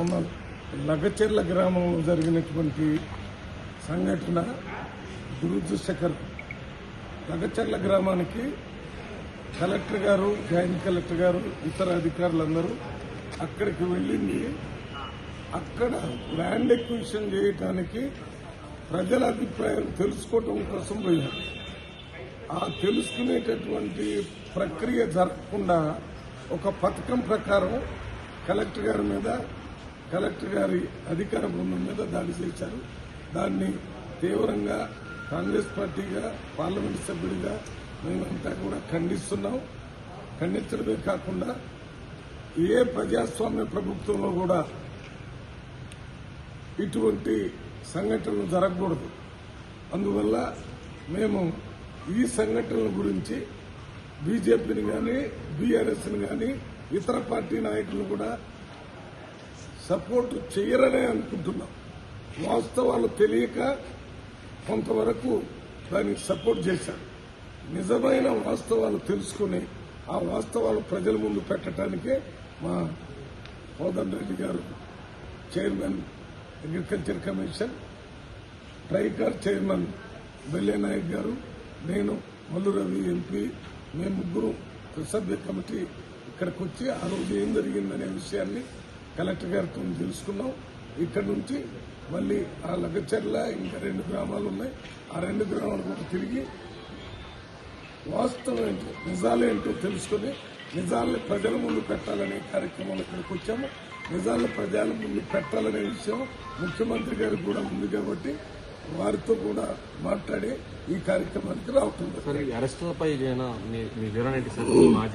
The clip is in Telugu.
మొన్న లగచెర్ల గ్రామంలో జరిగినటువంటి సంఘటన దురదృష్టకరం. లగచెర్ల గ్రామానికి కలెక్టర్ గారు జాయింట్ కలెక్టర్ గారు ఇతర అధికారులందరూ అక్కడికి వెళ్ళింది. అక్కడ ల్యాండ్ ఎక్విజిషన్ చేయటానికి ప్రజల అభిప్రాయం తెలుసుకోవటం కోసం పోయారు. ఆ తెలుసుకునేటటువంటి ప్రక్రియ జరగకుండా ఒక పథకం ప్రకారం కలెక్టర్ గారి మీద కలెక్టర్ గారి అధికార బృందం మీద దాడి చేశారు. దాన్ని తీవ్రంగా కాంగ్రెస్ పార్టీగా పార్లమెంట్ సభ్యుడిగా మేమంతా కూడా ఖండిస్తున్నాం. ఖండించడమే కాకుండా ఏ ప్రజాస్వామ్య ప్రభుత్వంలో కూడా ఇటువంటి సంఘటనలు జరగకూడదు. అందువల్ల మేము ఈ సంఘటనల గురించి బీజేపీని కానీ బీఆర్ఎస్ని కానీ ఇతర పార్టీ నాయకులు కూడా సపోర్ట్ చేయరనే అనుకుంటున్నాం. వాస్తవాలు తెలియక కొంతవరకు దానికి సపోర్ట్ చేశారు. నిజమైన వాస్తవాలు తెలుసుకుని ఆ వాస్తవాలు ప్రజల ముందు పెట్టడానికే మా Kodanda Reddy garu chairman agriculture commission Tricor chairman Bellaiah Naik garu నేను మల్లు రవి ఎంపీ మేము ముగ్గురు సభ్య కమిటీ ఇక్కడికి వచ్చి ఆ రోజు ఏం జరిగిందనే విషయాన్ని కలెక్టర్ గారితో తెలుసుకున్నాం. ఇక్కడ నుంచి మళ్ళీ ఆ లగచర్ల ఇంకా రెండు గ్రామాలు ఉన్నాయి. ఆ రెండు గ్రామాలు కూడా తిరిగి వాస్తవం ఏంటో నిజాలేంటో తెలుసుకుని నిజాలను ప్రజల ముందు పెట్టాలనే కార్యక్రమాలు ఇక్కడికి వచ్చాము. నిజాలను ప్రజల ముందు పెట్టాలనే విషయం ముఖ్యమంత్రి గారికి కూడా ఉంది కాబట్టి వారితో కూడా మాట్లాడి ఈ కార్యక్రమానికి రావటం జరిగింది. మీ వివరణ